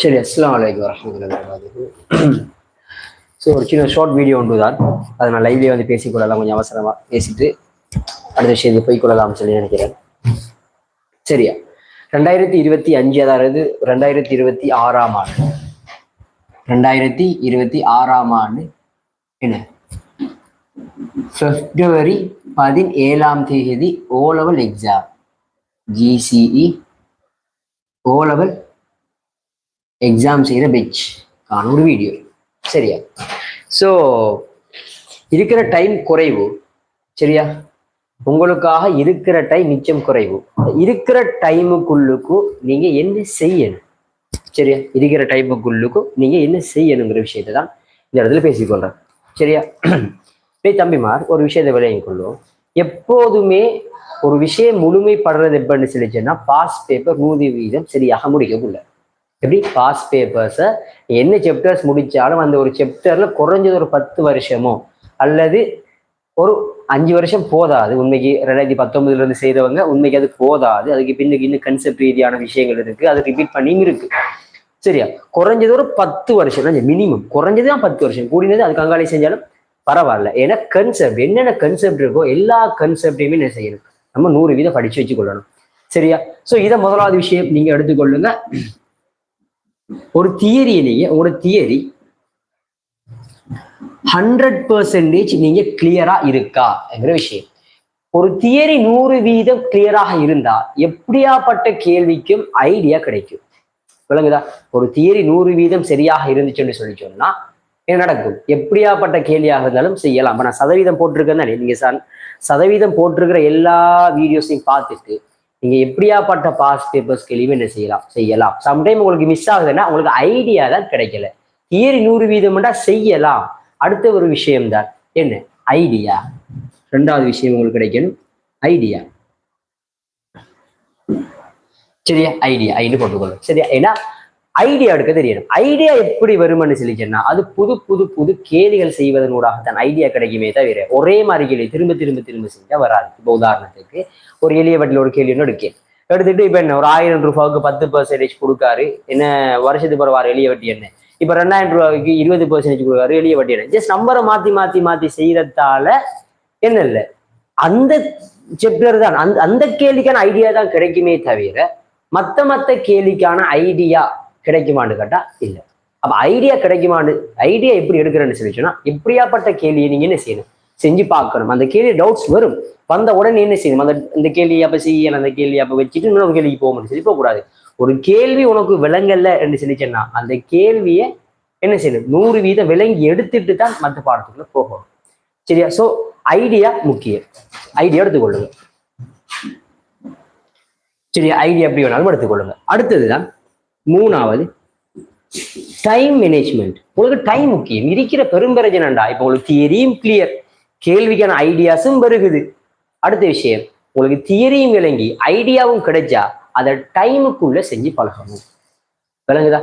சரி அஸ்லாம் வலைக்கு வரமத்துல்லாஹி ஸோ ஒரு சின்ன ஷார்ட் வீடியோ ஒன்று தான். அதை நான் லைவ்லேயே வந்து பேசிக்கொள்ளலாம் கொஞ்சம் அவசரமாக பேசிட்டு அடுத்த விஷயத்துக்கு போய்க்கொள்ளலாம்னு சொல்லி நினைக்கிறேன். சரியா? ரெண்டாயிரத்தி இருபத்தி அஞ்சு அதாவது ரெண்டாயிரத்தி இருபத்தி ஆறாம் ஆண்டு. ரெண்டாயிரத்தி இருபத்தி ஆறாம் ஆண்டு என்ன? பிப்ரவரி பதினேழாம் தேதி O level exam GCE O level exam செய்கிற பெச் காண ஒரு வீடியோ சரியா? ஸோ இருக்கிற டைம் குறைவு. சரியா? உங்களுக்காக இருக்கிற டைம் மிச்சம் குறைவு. இருக்கிற டைமுக்குள்ளுக்கும் நீங்க என்ன செய்யணும்? சரியா? இருக்கிற டைமுக்குள்ளுக்கும் நீங்கள் என்ன செய்யணுங்கிற விஷயத்தை தான் இந்த இடத்துல பேசிக்கொள்கிறேன் சரியா? தம்பிமார் ஒரு விஷயத்தை விளையாங்க கொள்ளுவோம் எப்போதுமே ஒரு விஷயம் முழுமைப்படுறது எப்படின்னு சொல்லிச்சுன்னா பாஸ் பேப்பர் நூறு வீதம் சரியாக முடிக்கக்குள்ள. எப்படி? பாஸ் பேப்பர்ஸை என்ன செப்டர்ஸ் முடிச்சாலும் அந்த ஒரு செப்டரில் குறைஞ்சது ஒரு பத்து வருஷமோ அல்லது ஒரு அஞ்சு வருஷம் போதாது. உண்மைக்கு ரெண்டாயிரத்தி பத்தொன்பதுல இருந்து செய்தவங்க உண்மைக்கு அது போதாது. அதுக்கு பின்னுக்கு இன்னும் கன்செப்ட் ரீதியான விஷயங்கள் இருக்கு. அது ரிப்பீட் பண்ணியும் இருக்கு. சரியா? குறைஞ்சது ஒரு பத்து வருஷம். மினிமம் குறைஞ்சது தான் பத்து வருஷம். கூடினது அதுக்கு கங்காளி செஞ்சாலும் பரவாயில்ல. ஏன்னா கன்செப்ட் என்னென்ன கன்செப்ட் இருக்கோ எல்லா கன்செப்டையுமே என்ன செய்யணும். நம்ம நூறு வீதம் படிச்சு வச்சு கொள்ளணும் சரியா? ஸோ இதை முதலாவது விஷயம் நீங்க எடுத்துக்கொள்ளுங்க. ஒரு தியரியை நீங்க உங்களோட தியரி ஹண்ட்ரட் பர்சன்டேஜ் நீங்க கிளியரா இருக்கா? என்கிற விஷயம். ஒரு தியரி நூறு வீதம் கிளியராக இருந்தா எப்படியாப்பட்ட கேள்விக்கும் ஐடியா கிடைக்கும். விளங்குதா? ஒரு தியரி நூறு வீதம் சரியாக இருந்துச்சுன்னு சொல்லி சொன்னா நடக்கும். எப்படியாப்பட்ட கேள்வியாக இருந்தாலும் செய்யலாம். இப்போ நான் சதவீதம் போட்டிருக்கேன் தானே நீங்க சன் சதவீதம் போட்டிருக்கிற எல்லா வீடியோஸையும் பார்த்துட்டு நீங்க எப்படியாப்பட்ட பாஸ் பேப்பர்ஸ் கேள்வியும் என்ன செய்யலாம்? செய்யலாம். சம்டைம் உங்களுக்கு மிஸ் ஆகுதுன்னா உங்களுக்கு ஐடியா தான் கிடைக்கல. ஏறி நூறு வீதம்டா செய்யலாம். அடுத்த ஒரு விஷயம்தான் என்ன? ஐடியா ரெண்டாவது விஷயம் உங்களுக்கு கிடைக்கணும். ஐடியா சரியா? ஐடியா ஐடியா போட்டுக்கொள்ளும் சரியா? ஏன்னா ஐடியா எடுக்க தெரியணும் ஐடியா எப்படி வரும்னு சொல்லிச்சேன்னா அது புது புது புது கேலிகள் செய்வதனூடாக தான் ஐடியா கிடைக்குமே தவிர ஒரே மாதிரி கேள்வி திரும்ப திரும்ப திரும்ப செஞ்சா வராது. இப்போ உதாரணத்துக்கு ஒரு எளிய வட்டியில் ஒரு கேள்வி ஒன்று எடுக்கேன். எடுத்துட்டு இப்போ என்ன ஒரு ஆயிரம் ரூபாய்க்கு பத்து பர்சன்டேஜ் கொடுக்காரு என்ன வருஷத்துக்கு பிறகு எளிய வட்டி என்ன? இப்போ ரெண்டாயிரம் ரூபாய்க்கு இருபது பர்சன்டேஜ் கொடுக்காரு எளிய வட்டி என்ன? ஜஸ்ட் நம்பரை மாற்றி மாற்றி மாற்றி செய்யறதால என்ன இல்லை? அந்த செப்டர் தான் அந்த அந்த கேள்விக்கான ஐடியா தான் கிடைக்குமே தவிர மற்ற மற்ற கேள்விக்கான ஐடியா கிடைக்குமான்னு கேட்டால் இல்லை. அப்போ ஐடியா கிடைக்குமான்னு ஐடியா எப்படி எடுக்கிறேன்னு சொல்லி சொன்னால் எப்படியாப்பட்ட கேள்வியை நீங்கள் என்ன செய்யணும்? செஞ்சு பார்க்கணும். அந்த கேள்வி டவுட்ஸ் வரும். வந்த உடனே என்ன செய்யணும்? அந்த இந்த கேள்வி அப்போ செய்யல அந்த கேள்வி அப்போ வச்சுட்டு இன்னொரு கேள்விக்கு போகணும்னு சொல்லி போகக்கூடாது. ஒரு கேள்வி உனக்கு விளங்கல என்று சொல்லிச்சேன்னா அந்த கேள்வியை என்ன செய்யணும்? நூறு வீதம் விளங்கி எடுத்துட்டு தான் மற்ற பாடத்துக்குள்ள போகணும். சரியா? ஸோ ஐடியா முக்கியம். ஐடியா எடுத்துக்கொள்ளுங்க. சரியா? ஐடியா எப்படி வேணாலும் எடுத்துக்கொள்ளுங்க. அடுத்ததுதான் மூணாவது டைம் மேனேஜ்மெண்ட் உங்களுக்கு டைம் முக்கியம். இருக்கிற பெரும்பிரச்சனைடா இப்போ உங்களுக்கு தியரியும் கிளியர் கேள்விக்கான ஐடியாஸும் வருகுது. அடுத்த விஷயம் உங்களுக்கு தியரியும் விளங்கி ஐடியாவும் கிடைச்சா அதை டைமுக்குள்ள செஞ்சு பழகணும். விளங்குதா?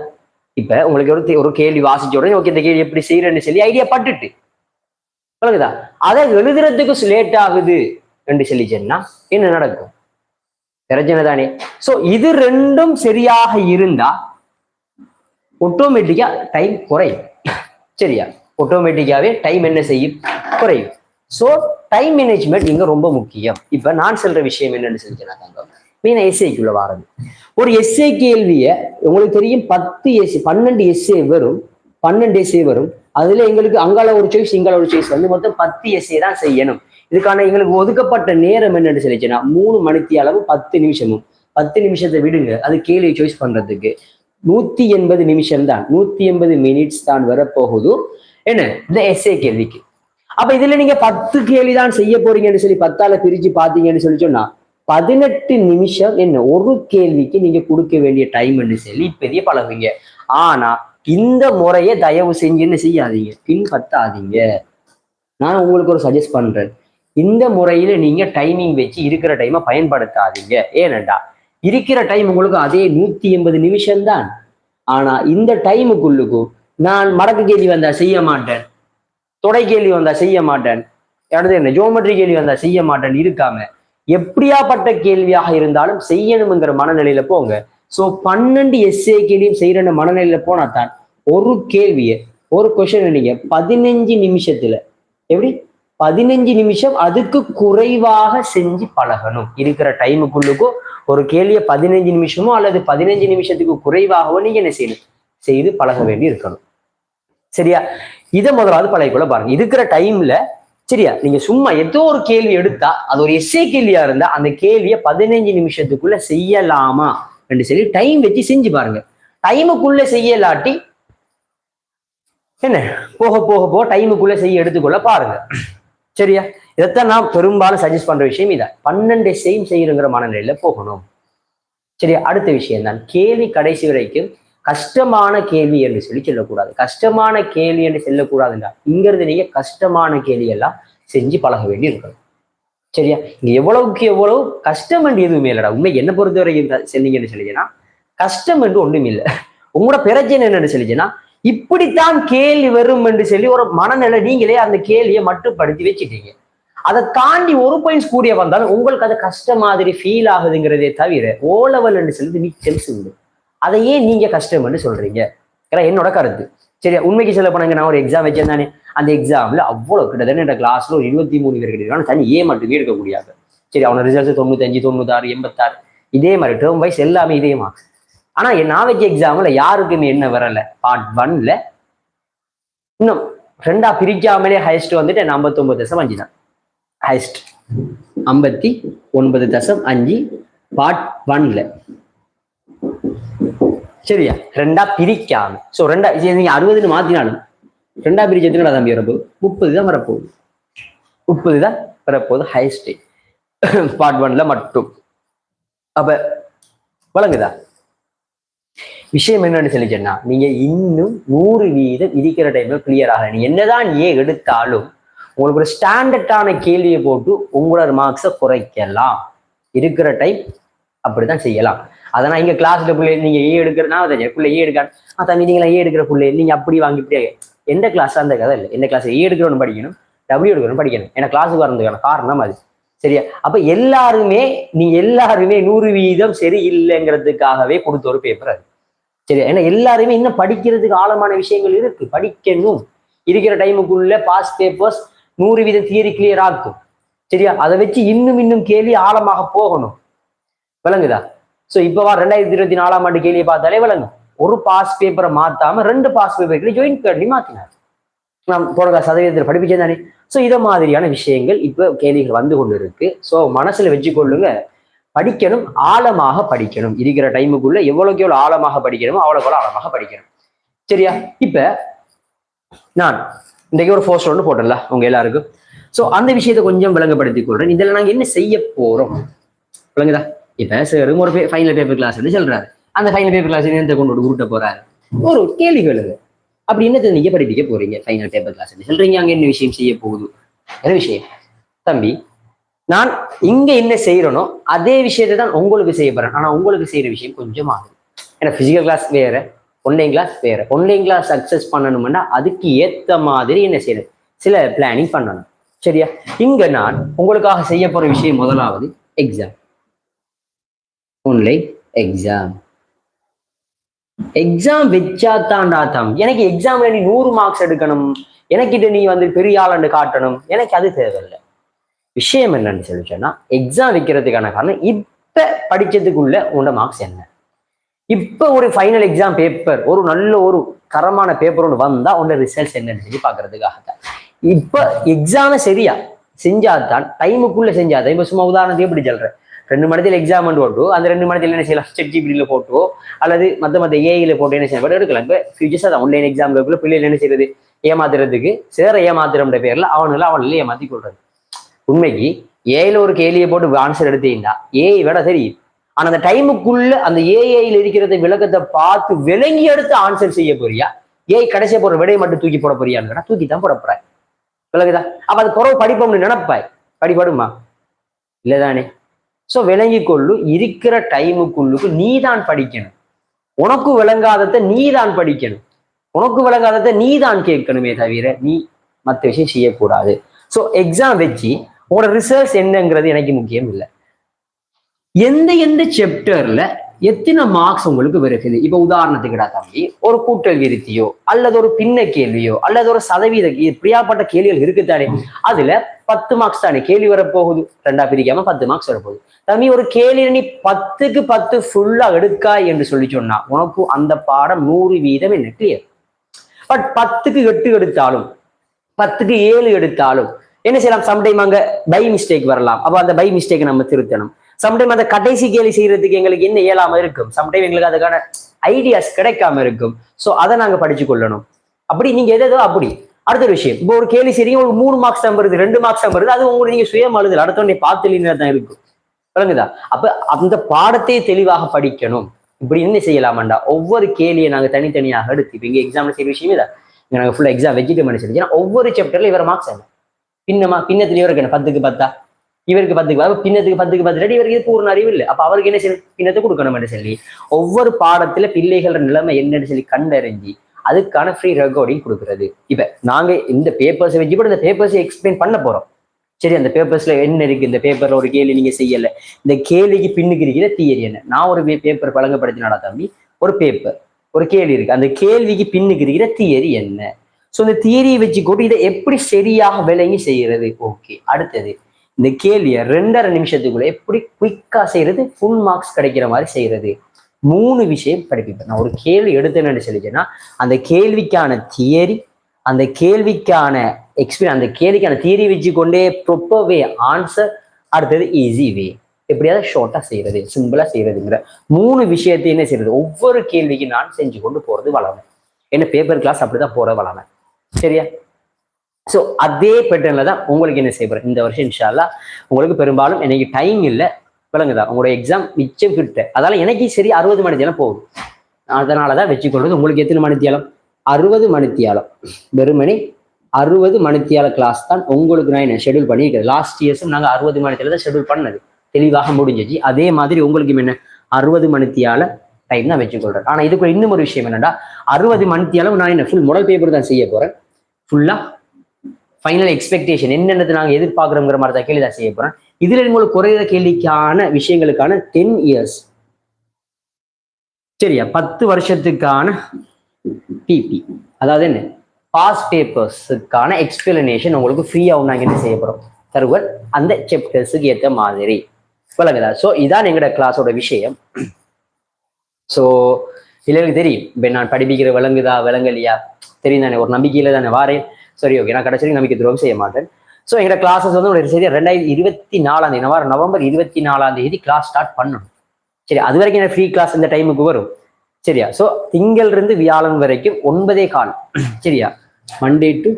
இப்ப உங்களுக்கு ஒரு ஒரு கேள்வி வாசிச்ச உடனே ஓகே இந்த கேள்வி எப்படி செய்யறேன்னு சொல்லி ஐடியா பட்டுட்டு. விளங்குதா? அதை எழுதுறதுக்கு லேட் ஆகுது. என்று சொல்லி சொன்னா என்ன நடக்கும்? பிரச்சனை தானே சோ இது ரெண்டும் சரியாக இருந்தா ஆட்டோமேட்டிக்கா டைம் குறையும். சரியா? ஆட்டோமேட்டிக்காவே டைம் என்ன செய்யும்? குறையும். ஸோ டைம் மேனேஜ்மெண்ட் இங்க ரொம்ப முக்கியம். இப்ப நான் சொல்ற விஷயம் என்னன்னு சொல்லிச்சேன்னா மீன் எஸ்ஏக்குள்ள வாரது ஒரு எஸ்ஏ கேள்விய உங்களுக்கு தெரியும் பத்து எஸ்ஏ பன்னெண்டு எஸ்ஏ வரும். பன்னெண்டு எஸ்ஏ வரும். அதுல எங்களுக்கு அங்கால ஒரு சாய்ஸ் இங்கால ஒரு சாய்ஸ் வந்து மொத்தம் பத்து எஸ்ஏ தான் செய்யணும். இதுக்கான எங்களுக்கு ஒதுக்கப்பட்ட நேரம் என்னன்னு சொல்லிச்சுன்னா மூணு மணிக்கு அளவு பத்து நிமிஷமும். பத்து நிமிஷத்தை விடுங்க. அது கேள்வி சாய்ஸ் பண்றதுக்கு. நூத்தி எண்பது நிமிஷம் தான். நூத்தி எண்பது மினிட்ஸ் தான் வரப்போகுது. என்ன? இந்த எஸ்ஏ கேள்விக்கு. அப்ப இதுல நீங்க பத்து கேள்விதான் செய்ய போறீங்கன்னு சொல்லி பத்தால பிரிச்சு பாத்தீங்கன்னு சொல்லி சொன்னா பதினெட்டு நிமிஷம் என்ன? ஒரு கேள்விக்கு நீங்க கொடுக்க வேண்டிய டைம்னு சொல்லி பெரிய பழகுங்க. ஆனா இந்த முறையை தயவு செஞ்சுன்னு செய்யாதீங்க. பின்பற்றாதீங்க. நான் உங்களுக்கு ஒரு சஜஸ்ட் பண்றேன். இந்த முறையில நீங்க டைமிங் வச்சு இருக்கிற டைமை பயன்படுத்தாதீங்க. ஏனண்டா இருக்கிற டைம் உங்களுக்கு அதே நூத்தி எண்பது நிமிஷம்தான் ஆனா இந்த டைமுக்குள்ளுக்கும் நான் மடக்கு கேள்வி வந்தா செய்ய மாட்டேன். தொடை கேள்வி வந்தா செய்ய மாட்டேன். அடுத்து என்ன ஜோமெட்ரி கேள்வி வந்தா செய்ய மாட்டேன் இருக்காம. எப்படியாப்பட்ட கேள்வியாக இருந்தாலும் செய்யணுங்கிற மனநிலையில போங்க. சோ பன்னெண்டு எஸ்ஏ கேள்வியும் செய்யற மனநிலையில போனா தான் ஒரு கேள்வியை ஒரு கொஷனை நீங்க பதினஞ்சு நிமிஷத்துல எப்படி? பதினஞ்சு நிமிஷம் அதுக்கு குறைவாக செஞ்சு பழகணும். இருக்கிற டைமுக்குள்ளுக்கும் ஒரு கேள்வியை பதினஞ்சு நிமிஷமோ அல்லது பதினஞ்சு நிமிஷத்துக்கு குறைவாகவோ நீங்க என்ன செய்யணும்? செய்து பழக வேண்டி இருக்கணும். சரியா? இதை முதலாவது பழகிக்கொள்ள பாருங்க. இருக்கிற டைம்ல சரியா? நீங்க சும்மா ஏதோ ஒரு கேள்வி எடுத்தா அது ஒரு எஸ்ஏ கேள்வியா இருந்தா அந்த கேள்வியை பதினஞ்சு நிமிஷத்துக்குள்ள செய்யலாமா? என்று சொல்லி டைம் வச்சு செஞ்சு பாருங்க. டைமுக்குள்ள செய்யலாட்டி என்ன? போக போக போக டைமுக்குள்ள செய்ய எடுத்துக்கொள்ள பாருங்க. சரியா? இதைத்தான் நான் பெரும்பாலும் சஜஸ்ட் பண்ற விஷயம் இதை பன்னெண்டு செய்யும் செய்யுங்கிற மனநிலையில போகணும். சரியா? அடுத்த விஷயம் தான் கேள்வி கடைசி வரைக்கும் கஷ்டமான கேள்வி என்று சொல்லி சொல்லக்கூடாது. கஷ்டமான கேள்வி என்று சொல்லக்கூடாதுங்க இங்கிருந்து நீங்க கஷ்டமான கேள்வி எல்லாம் செஞ்சு பழக வேண்டி இருக்கணும். சரியா? இங்க எவ்வளவுக்கு எவ்வளவு கஷ்டம் என்று எதுவுமே இல்லடா. உண்மை என்ன பொறுத்தவரை த- சொன்னீங்கன்னு சொல்லிச்சுன்னா கஷ்டம் என்று ஒன்றும் இல்லை. உங்களோட பிரச்சனை என்னன்னு சொல்லிச்சுன்னா இப்படித்தான் கேள்வி வரும் என்று சொல்லி ஒரு மனநிலை நீங்களே அந்த கேள்வியை மட்டுப்படுத்தி வச்சுட்டீங்க. அதை தாண்டி ஒரு பாயிண்ட்ஸ் கூடிய வந்தாலும் உங்களுக்கு அது கஷ்டம் மாதிரி ஃபீல் ஆகுதுங்கிறதே தவிர ஓ லெவல் என்று சொல்லி நிச்சயம் உண்டு. அதை ஏன் நீங்க கஷ்டம்னு சொல்றீங்க? ஏன்னா என்னோட கருத்து. சரி உண்மைக்கு சொல்ல போனாங்க நான் ஒரு எக்ஸாம் வச்சிருந்தானே அந்த எக்ஸாம்ல அவ்வளவு கிட்டத்தட்ட கிளாஸ்ல ஒரு இருபத்தி மூணு பேர் கிடையாது தனி ஏ மட்டுமே எடுக்கக்கூடியது சரி அவனோட ரிசல்ட் தொண்ணூத்தஞ்சு தொண்ணூத்தாறு எண்பத்தாறு. இதே மாதிரி டேர்ம் வைஸ் எல்லாமே இதே மார்க்ஸ் ஆனா என் நான் எக்ஸாம்ல யாருக்குமே என்ன வரல? பார்ட் ஒன்ல இன்னும் ரெண்டா பிரிக்காமலே ஹையஸ்ட் வந்துட்டு ஐம்பத்தொன்பது தசம் அஞ்சு தான். ஹையஸ்ட் ஐம்பத்தி ஒன்பது தசம் அஞ்சு பார்ட் ஒன்ல சரியா? ரெண்டா பிரிக்காம. சோ ரெண்டா நீங்க அறுபதுன்னு மாத்தினாலும் ரெண்டா பிரிச்சு எத்தனை தம்பி வரப்போகுது? முப்பது தான் வரப்போகுது. முப்பது தான் வரப்போகுது ஹையஸ்ட் பார்ட் ஒன்ல மட்டும். அப்ப வழங்குதா விஷயம் என்னன்னு சொல்லிச்சேன்னா நீங்க இன்னும் நூறு வீதம் இருக்கிற டைம்ல கிளியர் ஆகல. நீ என்னதான் ஏன் எடுத்தாலும் உங்களுக்கு ஒரு ஸ்டாண்டர்டான கேள்வியை போட்டு உங்களோட மார்க்ஸை குறைக்கலாம். இருக்கிற டைம் அப்படிதான் செய்யலாம். அதை நான் இங்க கிளாஸ்ல பிள்ளை நீங்க ஏ எடுக்கிறனா அதை பிள்ளை ஏ எடுக்க தம்பி நீங்களா ஏ எடுக்கிற பிள்ளை நீங்க அப்படி வாங்கி இப்படி எந்த கிளாஸ் அந்த கதை இல்லை. எந்த கிளாஸ் ஏ எடுக்கிறவனு படிக்கணும் டபிள்யூ எடுக்கணும் படிக்கணும். ஏன்னா கிளாஸுக்கு வரதுக்கான காரணம் அது. சரியா? அப்ப எல்லாருமே நீ எல்லாருமே நூறு வீதம் சரி இல்லைங்கிறதுக்காகவே கொடுத்த ஒரு பேப்பர் அது. சரியா ஏன்னா எல்லாருமே இன்னும் படிக்கிறதுக்கு ஆழமான விஷயங்கள் இருக்கு. படிக்கணும். இருக்கிற டைமுக்குள்ள பாஸ் பேப்பர்ஸ் நூறு வித தியரி கிளியர் ஆகும் சரியா? அதை வச்சு இன்னும் இன்னும் கேள்வி ஆழமாக போகணும். விளங்குதா? சோ இப்பவா ரெண்டாயிரத்தி இருபத்தி நாலாம் ஆண்டு கேள்வியை பார்த்தாலே விளங்கும். ஒரு பாஸ் பேப்பரை மாத்தாம ரெண்டு பாஸ் பேப்பர்களை ஜாயின் பண்ணி மாத்தினார். நான் போன சதவீதத்தில் படிப்பிச்சேன் தானே? ஸோ இதை மாதிரியான விஷயங்கள் இப்போ கேள்விகள் வந்து கொண்டு இருக்கு ஸோ மனசுல வச்சுக்கொள்ளுங்க. படிக்கணும் ஆழமாக படிக்கணும். இருக்கிற டைமுக்குள்ள எவ்வளோக்கு எவ்வளவு ஆழமாக படிக்கணுமோ அவ்வளோக்கு எவ்வளோ ஆழமாக படிக்கணும். சரியா? இப்ப நான் இன்றைக்கு ஒரு போஸ்டர் ஒன்று போட்டல உங்க எல்லாருக்கும். ஸோ அந்த விஷயத்தை கொஞ்சம் விளங்கப்படுத்திக் கொள்றேன். இதில் நாங்க என்ன செய்ய போறோம்? விளங்குதா? இப்ப சாரும் ஒரு ஃபைனல் பேப்பர் கிளாஸ் சொல்றாரு. அந்த ஃபைனல் பேப்பர் கிளாஸ் என்ன கொண்டு வந்து உருட்ட போறாரு? ஒரு கேள்வி கேளுங்க. அப்படி என்னத்தை நீங்க படிப்பிக்க போறீங்க? ஃபைனல் பேப்பர் கிளாஸ் சொல்றீங்க அங்க என்ன விஷயம் செய்ய போகுது? என்ன விஷயம்? தம்பி நான் இங்க என்ன செய்யறனோ அதே விஷயத்தை தான் உங்களுக்கு செய்ய போறேன். ஆனா உங்களுக்கு செய்யற விஷயம் கொஞ்சம் ஆகும் ஏன்னா பிசிக்கல் கிளாஸ் வேற ஒன்லைன் கிளாஸ் வேற. ஒன்லைன் கிளாஸ் சக்சஸ் பண்ணணும்னா அதுக்கு ஏத்த மாதிரி என்ன செய்யறது? சில பிளானிங் பண்ணணும். சரியா? இங்க நான் உங்களுக்காக செய்ய போற விஷயம் முதலாவது எக்ஸாம் ஒன்லைன் எக்ஸாம் எக்ஸாம் வச்சா தாண்டா தம் எனக்கு எக்ஸாம்ல நீ நூறு மார்க்ஸ் எடுக்கணும். எனக்கிட்ட நீ வந்து பெரிய ஆளுன்னு காட்டணும். எனக்கு அது தேவையில்லை. விஷயம் என்னன்னு சொல்லி சொன்னா எக்ஸாம் வைக்கிறதுக்கான காரணம் இப்ப படிச்சதுக்குள்ள உன்னோட மார்க்ஸ் என்ன? இப்ப ஒரு ஃபைனல் எக்ஸாம் பேப்பர் ஒரு நல்ல ஒரு தரமான பேப்பர் ஒன்று வந்தா உன்னோட ரிசல்ட்ஸ் என்னன்னு சொல்லி பார்க்கறதுக்காக தான் இப்ப எக்ஸாம சரியா செஞ்சாதான் டைமுக்குள்ள செஞ்சாதான் இப்ப சும்மா உதாரணத்துக்கு எப்படி சொல்றேன். ரெண்டு மணத்தில் எக்ஸாம் போட்டு அந்த ரெண்டு மணத்தில் என்ன செய்யலாம்? செட் ஜிபிடியில் போட்டோ அல்லது மற்ற மற்ற ஏஐல போட்டு என்ன செய்யலாம்? எடுக்கலாம். இப்போ ஃபியூச்சர்ஸ் அதான் ஆன்லைன் எக்ஸாம் பிள்ளைகள் என்ன செய்யறது? ஏமாத்துறதுக்கு சேர ஏமாத்துறோம்ன்ற பேர்ல அவனுல அவனில் ஏமாற்றி கொள்றது. உண்மைக்கு ஏஐல ஒரு கேள்வியை போட்டு ஆன்சர் எடுத்தீங்கன்னா ஏஐ விட தெரியும். ஆனா அந்த டைமுக்குள்ள அந்த ஏஐல இருக்கிறத விளக்கத்தை பார்த்து விளங்கி எடுத்து ஆன்சர் செய்ய போறியா? ஏஐ கடைசியா போற விடையை மட்டும் தூக்கி போட போறியான்னு தூக்கி தான் போட போறாய். விளக்குதா? அப்ப அது குறவு படிப்போம்னு நினைப்பாய். படிப்படுமா? இல்லதானே. சோ விளங்கி கொள்ளு இருக்கிற டைமுக்குள்ளுக்கு நீ தான் படிக்கணும். உனக்கு விளங்காததை நீ தான் படிக்கணும். உனக்கு விளங்காததை நீ தான் கேட்கணுமே தவிர நீ மற்ற விஷயம் செய்யக்கூடாது. ஸோ எக்ஸாம் வச்சு உங்களோட ரிசர்ச் என்னங்கிறது எனக்கு முக்கியம் இல்லை. எந்த எந்த சாப்டர்ல எத்தனை மார்க்ஸ் உங்களுக்கு வருகிறது? இப்ப உதாரணத்துக்குடா தம்பி ஒரு கூட்டல் விருத்தியோ அல்லது ஒரு பின்ன கேள்வியோ அல்லது ஒரு சதவீத பிரியாப்பட்ட கேள்விகள் இருக்குத்தானே அதுல பத்து மார்க்ஸ் தானே கேள்வி வரப்போகுது. ரெண்டா பிரிக்காம பத்து மார்க்ஸ் வரப்போகுது. தம்பி ஒரு கேள்வி நீ பத்துக்கு பத்து ஃபுல்லா எடுக்காய் என்று சொல்லி சொன்னா உனக்கு அந்த பாடம் நூறு வீதம் என்ன கிளியர் பட் பத்துக்கு எட்டு எடுத்தாலும் பத்துக்கு ஏழு எடுத்தாலும் என்ன செய்யலாம்? சம்டைம் அங்க பை மிஸ்டேக் வரலாம். அப்போ அந்த பை மிஸ்டேக் நம்ம திருத்தணும். சம்டைம் அந்த கடைசி கேலி செய்யறதுக்கு எங்களுக்கு என்ன இயலாம இருக்கும்? சம்டைம் எங்களுக்கு அதுக்கான ஐடியாஸ் கிடைக்காம இருக்கும். சோ அதை நாங்க படிச்சு கொள்ளணும். அப்படி நீங்க எதோ அப்படி. அடுத்த விஷயம். இப்போ ஒரு கேள்வி செய்றீங்க ஒரு மூணு மார்க்ஸ் தான் வருது ரெண்டு மார்க்ஸ் தான் வருது அது உங்களுக்கு நீங்க சுயம் அழுதல். அடுத்த உடனே பார்த்து தான் இருக்கும். விளங்குதா? அப்ப அந்த பாடத்தை தெளிவாக படிக்கணும். இப்படி என்ன செய்யலாமாண்டா? ஒவ்வொரு கேள்வியை நாங்க தனித்தனியாக எடுத்து இப்போ இங்க எக்ஸாம்ல செய்ய விஷயமே தான் இங்க நாங்க ஃபுல்லா எக்ஸாம் வெஜிடபிள் ஏன்னா ஒவ்வொரு சாப்டர்ல இவர மார்க்ஸ் என்ன பின்னமா பின்னத்துல இவருக்கு என்ன? பத்துக்கு பத்தா? இவருக்கு பத்துக்கு பத்து? பின்னத்துக்கு பத்துக்கு பத்து ரெடி இவருக்கு பூர்ண அறிவு இல்லை? அப்ப அவருக்கு என்ன செய்யணும்? பின்னத்தை கொடுக்கணும் என்று சொல்லி. ஒவ்வொரு பாடத்துல பிள்ளைகளோட நிலைமை என்னன்னு சொல்லி கண்டறிஞ்சு அதுக்கான ஃப்ரீ ரெக்கார்டிங் கொடுக்குறது. இப்ப நாங்க இந்த பேப்பர்ஸை வச்சு கூட இந்த பேப்பர்ஸை எக்ஸ்பிளைன் பண்ண போறோம். சரி அந்த பேப்பர்ஸ்ல என்ன இருக்கு? இந்த பேப்பர்ல ஒரு கேள்வி நீங்க செய்யல. இந்த கேள்விக்கு பின்னுக்கு இருக்கிற தியரி என்ன? நான் ஒரு பேப்பர் பழங்கப்படுத்தினாடா தம்பி? ஒரு பேப்பர் ஒரு கேள்வி இருக்கு. அந்த கேள்விக்கு பின்னுக்கு இருக்கிற தியரி என்ன? ஸோ இந்த தியரியை வச்சுக்கொண்டு இதை எப்படி சரியாக விளங்கி செய்கிறது? ஓகே அடுத்தது இந்த கேள்வியை ரெண்டரை நிமிஷத்துக்குள்ள எப்படி குயிக்காக செய்கிறது? ஃபுல் மார்க்ஸ் கிடைக்கிற மாதிரி செய்கிறது. மூணு விஷயம் படிப்பேன். நான் ஒரு கேள்வி எடுத்தேன்னு சொல்லிச்சேன்னா அந்த கேள்விக்கான தியரி அந்த கேள்விக்கான எக்ஸ்பீரியன் அந்த கேள்விக்கான தியரி வச்சு கொண்டே ப்ரொப்பர் வே ஆன்சர் அடுத்தது ஈஸி வே எப்படியாவது ஷார்ட்டாக செய்கிறது சிம்பிளாக செய்கிறதுங்கிற மூணு விஷயத்தையும் என்ன செய்யறது ஒவ்வொரு கேள்விக்கு நான் செஞ்சு கொண்டு போகிறது வளமை. என்ன பேப்பர் கிளாஸ் அப்படிதான் போகிற வளமை. சரியா? ஸோ அதே பேட்டர்ல தான் உங்களுக்கு என்ன செய்ய இந்த வருஷம் இன்ஷால்லா உங்களுக்கு பெரும்பாலும் எனக்கு டைம் இல்லை. விளங்குதா? உங்களோட எக்ஸாம் மிச்சம் கிட்ட. அதால எனக்கு சரி அறுபது மணித்தியாலம் போகும் அதனால தான் வச்சுக்கொள்வது உங்களுக்கு எத்தனை மணித்தியாலம் அறுபது மணித்தியாலம் வெறுமணி அறுபது மணித்தியால கிளாஸ் தான் உங்களுக்கு நான் என்ன ஷெடியூல் பண்ணியிருக்கேன். லாஸ்ட் இயர்ஸும் நாங்கள் அறுபது மணித்தியால தான் ஷெடியூல் பண்ணது. தெளிவாக முடிஞ்சிச்சு. அதே மாதிரி உங்களுக்கு என்ன? அறுபது மணித்தியால டைம் தான் வச்சுக்கொள்றேன். ஆனால் இதுக்கு இன்னும் ஒரு விஷயம் என்னன்னா அறுபது மணித்தியாலும் நான் என்ன ஃபுல் முதல் பேப்பர் தான் செய்ய போகிறேன் ஃபுல்லா ஃபைனல் எக்ஸ்பெக்டேஷன் என்னென்னது நாங்கள் எதிர்பார்க்குறோங்கிற மாதிரி தான் கேள்வி தான் செய்ய போறேன். இதுல உங்களுக்கு குறையிற கேள்விக்கான விஷயங்களுக்கான டென் இயர்ஸ் சரியா? பத்து வருஷத்துக்கான பிபி அதாவது என்ன? பாஸ் பேப்பர்ஸுக்கான எக்ஸ்பிளனேஷன் உங்களுக்கு ஃப்ரீயாக நாங்கள் என்ன செய்ய போகிறோம் தருவர் அந்த சாப்டர்ஸுக்கு ஏற்ற மாதிரி. விளங்குதா ஸோ இதான் எங்களோட கிளாஸோட விஷயம். ஸோ இல்லை தெரியும் இப்போ நான் படிப்பிக்கிற விளங்குதா விளங்கலையா தெரியும் தானே ஒரு நம்பிக்கையில தானே வாரேன். சரி ஓகே நான் கடைசி நம்பிக்கை துரோகம் செய்ய மாட்டேன். ஸோ எங்களோட கிளாஸஸ் வந்து ஒரு சரி ரெண்டாயிரத்தி இருபத்தி நாலாம் தேதி வாரம் நவம்பர் இருபத்தி நாலாம் தேதி கிளாஸ் ஸ்டார்ட் பண்ணணும். சரி அது வரைக்கும் எனக்கு ஃப்ரீ கிளாஸ் இந்த டைமுக்கு வரும். சரியா? ஸோ திங்கள் இருந்து வியாழன் வரைக்கும் ஒன்பதே கால். சரியா? Monday to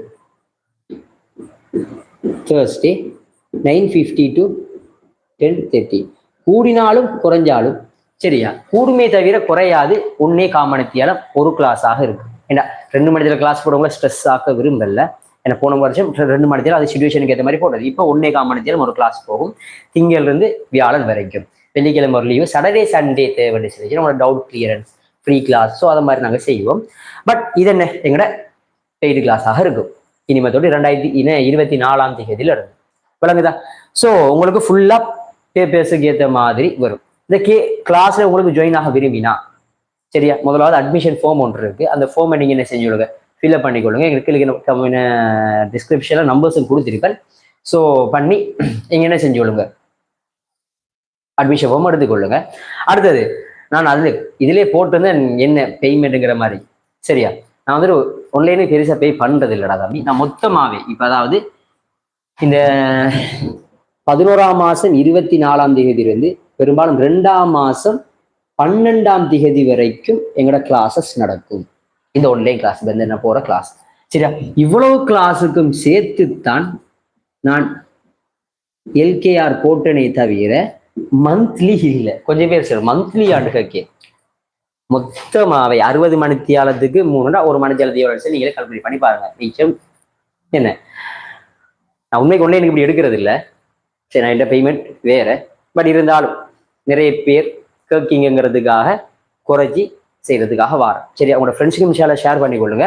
Thursday nine fifty to ten thirty கூடினாலும் குறைஞ்சாலும் சரியா? கூடுமே தவிர குறையாது. ஒன்னே காமணத்தியாலும் ஒரு கிளாஸாக இருக்கு. ஏன்னா ரெண்டு மணி நேரத்தில் கிளாஸ் போடுறவங்க ஸ்ட்ரெஸ் ஆக்க விரும்பல. ஏன்னா போன வருஷம் ரெண்டு மணி நேரம் அது சுச்சுவேஷனுக்கு ஏற்ற மாதிரி போடுறது இப்போ ஒன்னே காமணி நேரம் ஒரு கிளாஸ் போகும். திங்கள் இருந்து வியாழன் வரைக்கும். வெள்ளிக்கிழமை ஒரு லீவு சாட்டர்டே சண்டே தேவைன்னு சொல்லி நம்மளோட doubt clearance free class so அதை மாதிரி நாங்கள் செய்வோம். பட் இது என்ன? எங்களோட பெய்டு கிளாஸாக இருக்கும் இனிமத்தோடு ரெண்டாயிரத்தி இன இருபத்தி நாலாம் தேதியில இருந்து. விளங்குதா? ஸோ உங்களுக்கு ஃபுல்லாக பேப்பர்ஸுக்கு ஏற்ற மாதிரி வரும். இந்த கே கிளாஸ்ல உங்களுக்கு ஜாயின் ஆக விரும்பினா சரியா? முதலாவது அட்மிஷன் ஃபார்ம் ஒன்று இருக்கு. அந்த ஃபார்மை நீங்க என்ன செஞ்சுடுங்க ஃபில்அப் பண்ணிக்கொள்ளுங்க எங்களுக்கு டிஸ்கிரிப்ஷன்ல நம்பர்ஸும் கொடுத்துருப்பேன். ஸோ பண்ணி நீங்க என்ன செஞ்சு கொள்ளுங்க அட்மிஷன் ஃபார்ம் எடுத்துக்கொள்ளுங்க அடுத்தது நான் அதில் இதுலயே போட்டு வந்து என்ன பேமெண்ட்டுங்கிற மாதிரி சரியா? நான் வந்துட்டு ஒன்லைனே பெருசா பே பண்றது இல்லடா தம்பி. நான் மொத்தமாவே இப்ப அதாவது இந்த பதினோராம் மாசம் இருபத்தி நாலாம் தேதியிலிருந்து பெரும்பாலும் ரெண்டாம் மாசம் பன்னெண்டாம் திகதி வரைக்கும் எங்களோட கிளாஸஸ் நடக்கும். இந்த ஒன்லைன் கிளாஸ் என்ன போற கிளாஸ் சரியா? இவ்வளவு கிளாஸுக்கும் சேர்த்துத்தான் நான் எல்கேஆர் போட்டனே தவிர மந்த்லி இல்லை. கொஞ்சம் பேர் சார் மந்த்லி ஆண்டுகே மொத்தமாவே அறுபது மணித்தியாலத்துக்கு மூணுடா ஒரு மணித்தியாலத்தையோட நீங்களே கல்பனை பண்ணி பாருங்க. நிச்சயம் என்ன? நான் உண்மைக்கு ஒன்றே எனக்கு இப்படி எடுக்கிறது இல்லை. சரி நான் இந்த பேமெண்ட் வேற. பட் இருந்தாலும் நிறைய பேர் கேட்கிங்கிறதுக்காக குறைச்சி செய்கிறதுக்காக வாரம். சரி அவங்களோட ஃப்ரெண்ட்ஸுக்கு மிஷால ஷேர் பண்ணி கொள்ளுங்க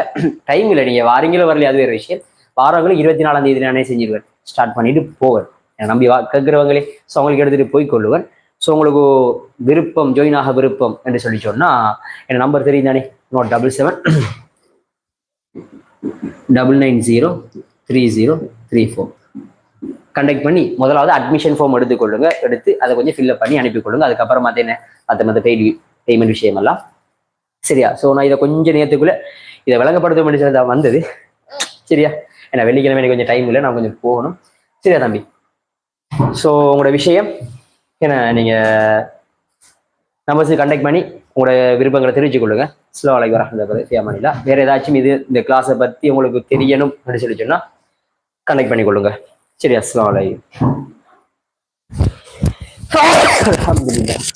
டைம் இல்லை நீங்கள் வாரீங்களோ வரலையே அது வேறு விஷயம். வாரங்களும் இருபத்தி நாலாம் தேதி நானே செஞ்சிருவேன். ஸ்டார்ட் பண்ணிட்டு போவேன். என்னை நம்பி வா கேட்குறவங்களே ஸோ அவங்களுக்கு எடுத்துகிட்டு போய் கொள்ளுவேன். ஸோ உங்களுக்கு விருப்பம் ஜாயின் ஆக விருப்பம் என்று சொல்லி சொன்னால் என் நம்பர் தெரியும் தானே note double seven double nine zero three zero three four contact பண்ணி முதலாவது அட்மிஷன் ஃபார்ம் எடுத்துக்கொள்ளுங்க. எடுத்து அதை கொஞ்சம் ஃபில்அப் பண்ணி அனுப்பிக்கொள்ளுங்க. அதுக்கப்புறம் மற்ற என்ன? மற்ற மற்ற பெய்டு பேமெண்ட் விஷயமெல்லாம். சரியா? ஸோ நான் இதை கொஞ்சம் நேரத்துக்குள்ள இதை விளங்கப்படுத்த முடிச்சதா வந்தது. சரியா? ஏன்னா வெள்ளிக்கிழமை எனக்கு கொஞ்சம் டைம் இல்லை. நான் கொஞ்சம் போகணும். சரியா தம்பி? ஸோ உங்களோட விஷயம் ஏன்னா நீங்கள் நம்பர்ஸ் கண்டக்ட் பண்ணி உங்களோட விருப்பங்களை தெரிவிச்சுக்கொள்ளுங்க ஸ்லோ அலைக்கு அந்த ஃபியாமணிலா வேற ஏதாச்சும் இது இந்த கிளாஸை பற்றி உங்களுக்கு தெரியணும் அப்படின்னு சொல்லி சொன்னால் கண்டக்ட் பண்ணிக்கொள்ளுங்க. கொள்ளுங்க சரி அஸ்லாம் அலைக்கும் அல்ஹம்துலில்லாஹ்